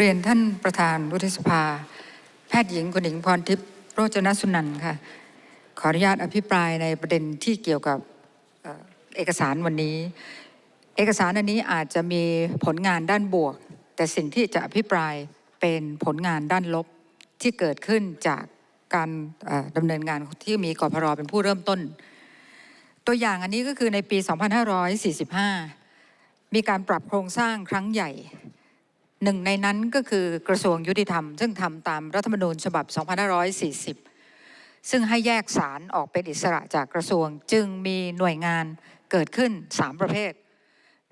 เรียนท่านประธานวุฒิสภา แพทย์หญิงคุณหญิงพรทิพย์โรจนสุนันท์ค่ะ ขออนุญาตอภิปรายในประเด็นที่เกี่ยวกับเอกสารวันนี้ เอกสารอันนี้อาจจะมีผลงานด้านบวก แต่สิ่งที่จะอภิปรายเป็นผลงานด้านลบที่เกิดขึ้นจากการดำเนินงานที่มีกพรเป็นผู้เริ่มต้น ตัวอย่างอันนี้ก็คือในปี 2545 มีการปรับโครงสร้างครั้งใหญ่ หนึ่งในนั้นก็คือกระทรวงยุติธรรม ซึ่งทำตามรัฐธรรมนูญฉบับ 2540 ซึ่งให้แยกสารออกเป็นอิสระจากกระทรวง จึงมีหน่วยงานเกิดขึ้น 3 ประเภท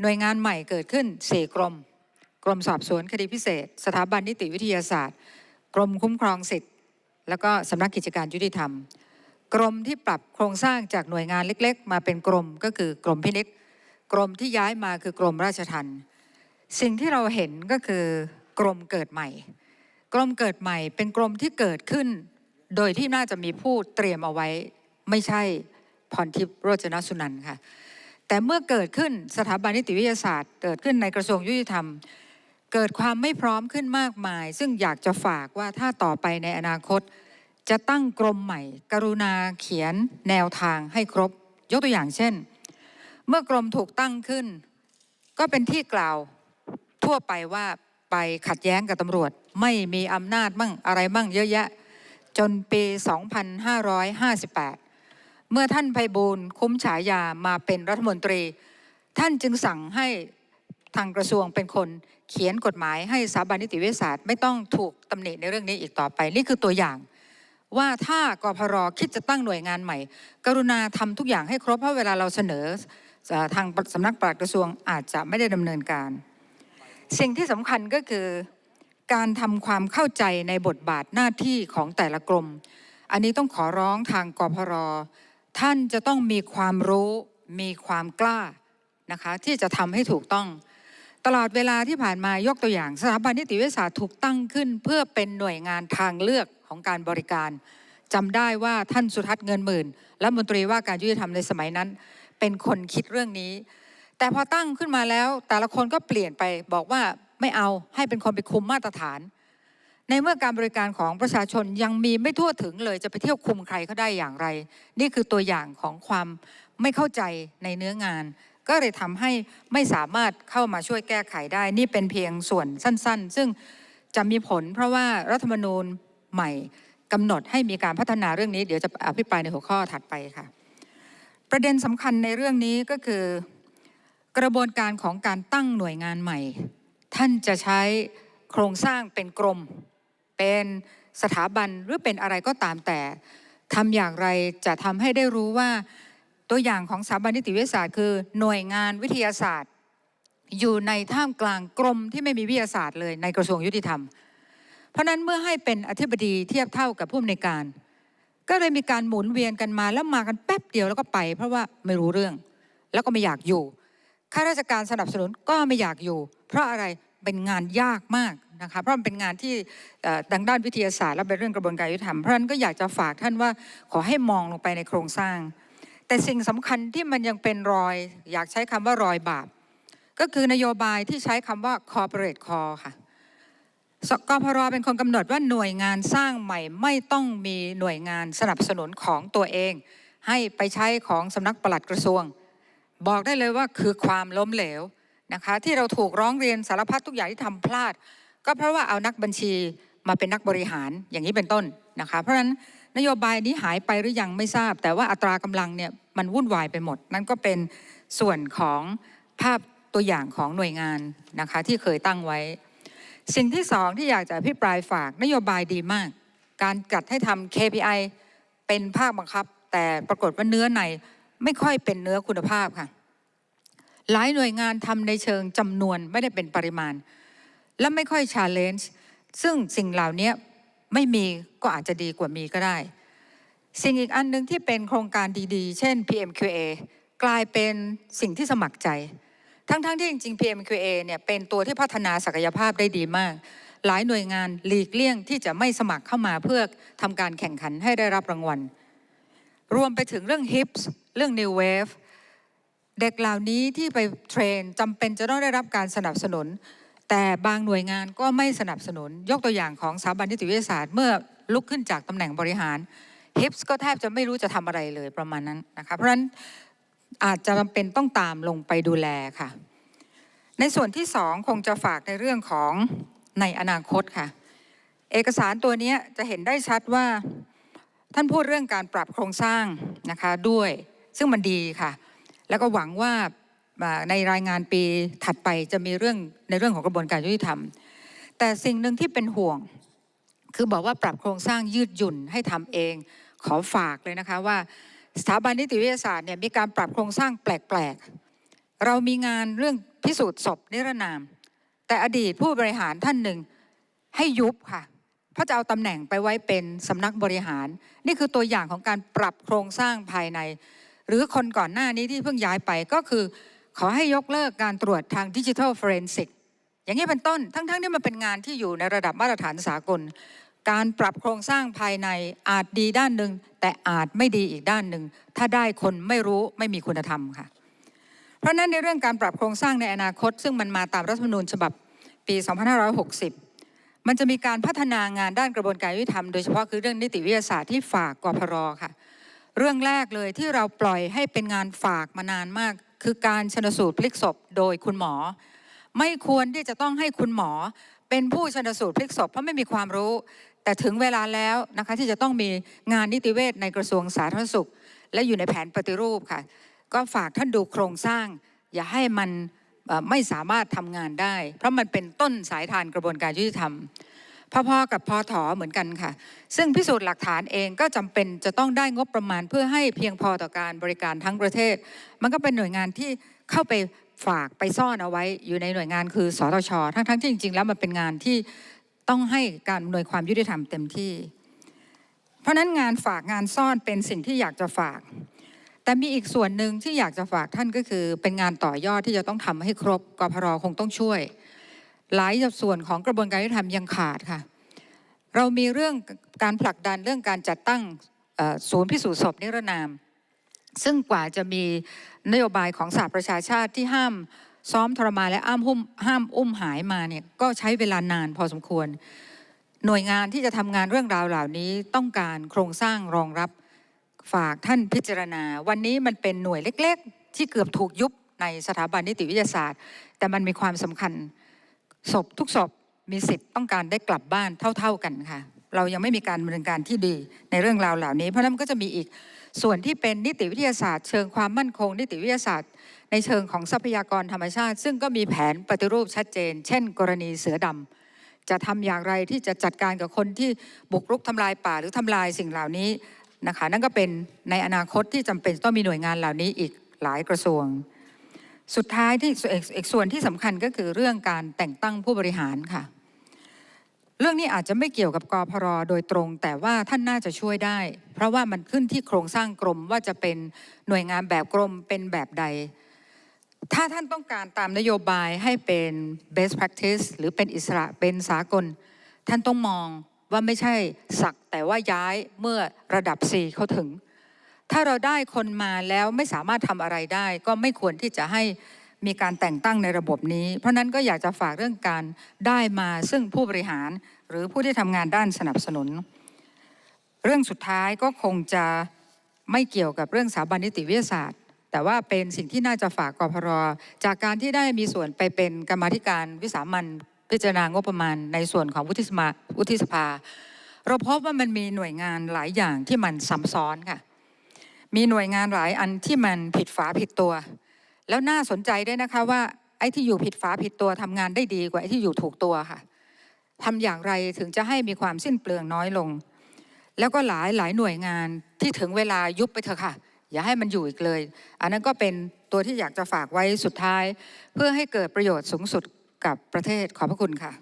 หน่วยงานใหม่เกิดขึ้น 4 กรม กรมสอบสวนคดีพิเศษ สถาบันนิติวิทยาศาสตร์ กรมคุ้มครองสิทธิ์ แล้วก็สำนักกิจการยุติธรรม กรมที่ปรับโครงสร้างจากหน่วยงานเล็ก ๆ มาเป็นกรมก็คือกรมพินิษกรมที่ย้ายมาคือกรมราชทัณฑ์ สิ่งที่เราเห็นก็คือกรมเกิดใหม่ กรมเกิดใหม่เป็นกรมที่เกิดขึ้น โดยที่น่าจะมีผู้เตรียมเอาไว้ ไม่ใช่พรทิพย์โรจนสุนันท์ค่ะ แต่เมื่อเกิดขึ้นสถาบันนิติวิทยาศาสตร์ เกิดขึ้นในกระทรวงยุติธรรม เกิดความไม่พร้อมขึ้นมากมาย ซึ่งอยากจะฝากว่าถ้าต่อไปในอนาคต จะตั้งกรมใหม่ กรุณาเขียนแนวทางให้ครบ ยกตัวอย่างเช่น เมื่อกรมถูกตั้งขึ้น ก็เป็นที่กล่าว ทั่วไปว่าไปขัดแย้งกับตำรวจ ไม่มีอำนาจมั่งอะไรมั่งเยอะแยะ จนปี 2558 เมื่อท่านไพบูลย์คุ้มฉายามาเป็นรัฐมนตรี ท่านจึงสั่งให้ทางกระทรวงเป็นคนเขียนกฎหมายให้สถาบันนิติวิทยาศาสตร์ไม่ต้องถูกตำหนิในเรื่องนี้อีกต่อไป นี่คือตัวอย่าง ว่าถ้ากพรคิดจะตั้งหน่วยงานใหม่ กรุณาทำทุกอย่างให้ครบเพราะเวลาเราเสนอเอ่อทางสำนักปลัดกระทรวงอาจจะไม่ได้ดำเนินการ สิ่งที่สำคัญก็คือการทำความเข้าใจในบทบาทหน้าที่ของแต่ละกรม อันนี้ต้องขอร้องทางกพรท่านจะต้องมีความรู้มีความกล้านะคะที่จะทำให้ถูกต้อง ตลอดเวลาที่ผ่านมายกตัวอย่าง สถาบันนิติวิทยาศาสตร์ถูกตั้งขึ้น เพื่อเป็นหน่วยงานทางเลือกของการบริการจำได้ว่าท่านสุทัศน์เงินหมื่น และมนตรีว่าการยุติธรรมในสมัยนั้น เป็นคนคิดเรื่องนี้ แต่พอตั้งขึ้นมาแล้ว แต่ละคนก็เปลี่ยนไปบอกว่าไม่เอาให้เป็นคนไปคุมมาตรฐาน ในเมื่อการบริการของประชาชนยังมีไม่ทั่วถึงเลยจะไปเที่ยวคุมใครเขาได้อย่างไร นี่คือตัวอย่างของความไม่เข้าใจในเนื้องาน ก็เลยทำให้ไม่สามารถเข้ามาช่วยแก้ไขได้ นี่เป็นเพียงส่วนสั้น ๆ ซึ่งจะมีผลเพราะว่ารัฐธรรมนูญใหม่กำหนดให้มีการพัฒนาเรื่องนี้เดี๋ยวจะอภิปรายในหัวข้อถัดไปค่ะ ประเด็นสำคัญในเรื่องนี้ก็คือ กระบวนการของการตั้งหน่วยงานใหม่ ท่านจะใช้โครงสร้างเป็นกรม เป็นสถาบันหรือเป็นอะไรก็ตามแต่ทำอย่างไรจะทำให้ได้รู้ว่า ตัวอย่างของสถาบันนิติวิทยาศาสตร์ คือหน่วยงานวิทยาศาสตร์ อยู่ในท่ามกลางกรมที่ไม่มีวิทยาศาสตร์เลยในกระทรวงยุติธรรม เพราะนั้นเมื่อให้เป็นอธิบดีเทียบเท่ากับผู้อำนวยการ ก็เลยมีการหมุนเวียนกันมาแล้วมากันแป๊บเดียวแล้วก็ไป เพราะว่าไม่รู้เรื่อง แล้วก็ไม่อยากอยู่ ข้าราชการสนับสนุนก็ไม่อยากอยู่ เพราะอะไรเป็นงานยากมากนะคะเพราะมันเป็นงานที่เอ่อทางด้านวิทยาศาสตร์และเป็นเรื่องกระบวนการยุติธรรมเพราะนั้นก็อยากจะฝากท่านว่าขอให้มองลงไปในโครงสร้าง แต่สิ่งสำคัญที่มันยังเป็นรอย อยากใช้คำว่ารอยบาป ก็คือนโยบายที่ใช้คำว่า corporate core ค่ะสกพรเป็นคนกำหนดว่าหน่วยงานสร้างใหม่ไม่ต้องมีหน่วยงานสนับสนุนของตัวเอง ให้ไปใช้ของสำนักปลัดกระทรวง บอกได้เลยว่าคือความล้มเหลวนะคะที่เราถูกร้องเรียนสารพัดทุกอย่างที่ทำพลาด ก็เพราะว่าเอานักบัญชีมาเป็นนักบริหารอย่างนี้เป็นต้นนะคะเพราะฉะนั้นนโยบายนี้หายไปหรือยังไม่ทราบ แต่ว่าอัตรากำลังเนี่ยมันวุ่นวายไปหมด นั่นก็เป็นส่วนของภาพตัวอย่างของหน่วยงานนะคะที่เคยตั้งไว้ สิ่งที่สองที่อยากจะอภิปรายฝากนโยบายดีมาก การจัดให้ทำ KPI เป็นภาคบังคับ แต่ปรากฏว่าเนื้อในไม่ค่อยเป็นเนื้อคุณภาพค่ะ หลายหน่วยงานทำในเชิงจำนวนไม่ได้เป็นปริมาณ และไม่ค่อยชาเลนจ์ซึ่งสิ่งเหล่านี้ไม่มีก็อาจจะดีกว่ามีก็ได้ สิ่งอีกอันหนึ่งที่เป็นโครงการดีๆ เช่น PMQA กลายเป็นสิ่งที่สมัครใจ ทั้งๆที่จริงๆ PMQA เนี่ยเป็นตัวที่พัฒนาศักยภาพได้ดีมาก หลายหน่วยงานหลีกเลี่ยงที่จะไม่สมัครเข้ามาเพื่อทำการแข่งขันให้ได้รับรางวัล รวมไปถึงเรื่อง HIPS เรื่อง New Wave เด็กเหล่านี้ที่ไปเทรนจำเป็นจะต้องได้รับการสนับสนุน แต่บางหน่วยงานก็ไม่สนับสนุน ยกตัวอย่างของสถาบันนิติวิทยาศาสตร์เมื่อลุกขึ้นจากตำแหน่งบริหารฮิปส์ก็แทบจะไม่รู้จะทำอะไรเลยประมาณนั้นนะคะเพราะฉะนั้นอาจจะจำเป็นต้องตามลงไปดูแลค่ะ ในส่วนที่สองคงจะฝากในเรื่องของในอนาคตค่ะ เอกสารตัวนี้จะเห็นได้ชัดว่าท่านพูดเรื่องการปรับโครงสร้างนะคะด้วย ซึ่งมันดีค่ะ แล้วก็หวังว่าในรายงานปีถัดไปจะมีเรื่องในเรื่องของกระบวนการยุติธรรม แต่สิ่งหนึ่งที่เป็นห่วง คือบอกว่าปรับโครงสร้างยืดหยุ่นให้ทำเอง ขอฝากเลยนะคะว่าสถาบันนิติวิทยาศาสตร์เนี่ยมีการปรับโครงสร้างแปลกๆ เรามีงานเรื่องพิสูจน์ศพนิรนาม แต่อดีตผู้บริหารท่านหนึ่งให้ยุบค่ะเพราะจะเอาตำแหน่งไปไว้เป็นสำนักบริหาร นี่คือตัวอย่างของการปรับโครงสร้างภายใน รือคนก่อนหน้านี้ที่เพิ่งย้ายไปก็คือ ขอให้ยกเลิกการตรวจทางดิจิทัลฟอเรนซิกอย่างนี้เป็นต้นทั้งๆที่มันเป็นงานที่อยู่ในระดับมาตรฐานสากล การปรับโครงสร้างภายในอาจดีด้านหนึ่งแต่อาจไม่ดีอีกด้านหนึ่งถ้าได้คนไม่รู้ไม่มีคุณธรรมค่ะ เพราะฉะนั้นในเรื่องการปรับโครงสร้างในอนาคต ซึ่งมันมาตามรัฐธรรมนูญฉบับปี 2560 มันจะมีการพัฒนางานด้านกระบวนการยุติธรรมโดยเฉพาะคือเรื่องนิติวิทยาศาสตร์ที่ฝากกพรค่ะ เรื่องแรกเลยที่เราปล่อยให้เป็นงานฝากมานานมาก คือการชนสูตรพลิกศพโดยคุณหมอ ไม่ควรที่จะต้องให้คุณหมอ เป็นผู้ชนสูตรพลิกศพเพราะไม่มีความรู้ แต่ถึงเวลาแล้วนะคะที่จะต้องมีงานนิติเวชในกระทรวงสาธารณสุข และอยู่ในแผนปฏิรูปค่ะ ก็ฝากท่านดูโครงสร้าง อย่าให้มันไม่สามารถทำงานได้ เพราะมันเป็นต้นสายทานกระบวนการยุติธรรม พอๆกับพอถอเหมือนกันค่ะ ซึ่งพิสูจน์หลักฐานเองก็จำเป็นจะต้องได้งบประมาณเพื่อให้เพียงพอต่อการบริการทั้งประเทศ มันก็เป็นหน่วยงานที่เข้าไปฝากไปซ่อนเอาไว้อยู่ในหน่วยงานคือสตชทั้งๆที่จริง ๆ แล้วมันเป็นงานที่ต้องให้การอำนวยความยุติธรรมเต็มที่ เพราะฉะนั้นงานฝากงานซ่อนเป็นสิ่งที่อยากจะฝาก แต่มีอีกส่วนหนึ่งที่อยากจะฝากท่านก็คือ เป็นงานต่อยอดที่จะต้องทำให้ครบกพรคงต้องช่วย หลายส่วนของกระบวนการยุติธรรมยังขาดค่ะ เรามีเรื่องการผลักดันเรื่องการจัดตั้งศูนย์พิสูจน์ศพนิรนาม ซึ่งกว่าจะมีนโยบายของสหประชาชาติที่ห้ามซ้อมทรมานและอ้ามหุ้มห้ามอุ้มหายมาเนี่ยก็ใช้เวลานานพอสมควร หน่วยงานที่จะทำงานเรื่องราวเหล่านี้ต้องการโครงสร้างรองรับฝากท่านพิจารณา วันนี้มันเป็นหน่วยเล็ก ๆ ที่เกือบถูกยุบในสถาบันนิติวิทยาศาสตร์ แต่มันมีความสำคัญ ศพทุกศพมีสิทธิ์ต้องการได้กลับบ้านเท่า ๆกันค่ะ เรายังไม่มีการดำเนินการที่ดีในเรื่องราวเหล่านี้ เพราะนั้นมันก็จะมีอีกส่วนที่เป็นนิติวิทยาศาสตร์ เชิงความมั่นคง นิติวิทยาศาสตร์ ในเชิงของทรัพยากรธรรมชาติ ซึ่งก็มีแผนปฏิรูปชัดเจน เช่น กรณีเสือดำจะทำอย่างไรที่จะจัดการกับคนที่บุกรุกทำลายป่าหรือทำลายสิ่งเหล่านี้นะคะนั่นก็เป็นในอนาคตที่จำเป็นต้องมีหน่วยงานเหล่านี้อีกหลายกระทรวง สุดท้ายที่อีกอีกส่วนที่สำคัญก็คือเรื่องการแต่งตั้งผู้บริหารค่ะ เรื่องนี้อาจจะไม่เกี่ยวกับกพรโดยตรง แต่ว่าท่านน่าจะช่วยได้ เพราะว่ามันขึ้นที่โครงสร้างกรมว่าจะเป็นหน่วยงานแบบกรมเป็นแบบใด ถ้าท่านต้องการตามนโยบายให้เป็น best practice หรือเป็นอิสระเป็นสากล ท่านต้องมองว่าไม่ใช่สักแต่ว่าย้ายเมื่อระดับ C เขาถึง ถ้าเราได้คนมาแล้วไม่สามารถทำอะไรได้ ก็ไม่ควรที่จะให้มีการแต่งตั้งในระบบนี้ เพราะนั้นก็อยากจะฝากเรื่องการได้มาซึ่งผู้บริหาร หรือผู้ที่ทำงานด้านสนับสนุน เรื่องสุดท้ายก็คงจะไม่เกี่ยวกับเรื่องสถาบันนิติวิทยาศาสตร์ แต่ว่าเป็นสิ่งที่น่าจะฝากกพรจากการที่ได้มีส่วนไปเป็นกรรมธิการวิสามันพิจารณางบประมาณในส่วนของวุฒิสมาวุฒิสภา เราพบว่ามันมีหน่วยงานหลายอย่างที่มันซ้ำซ้อนค่ะ มีหน่วยงานหลายอันที่มันผิดฝาผิดตัว แล้วน่าสนใจด้วยนะคะว่าไอ้ที่อยู่ผิดฝาผิดตัวทำงานได้ดีกว่าไอ้ที่อยู่ถูกตัวค่ะทำอย่างไรถึงจะให้มีความสิ้นเปลืองน้อยลง แล้วก็หลายหลายหน่วยงานที่ถึงเวลายุบไปเถอะค่ะ อย่าให้มันอยู่อีกเลย อันนั้นก็เป็นตัวที่อยากจะฝากไว้สุดท้าย เพื่อให้เกิดประโยชน์สูงสุดกับประเทศขอบพระคุณค่ะ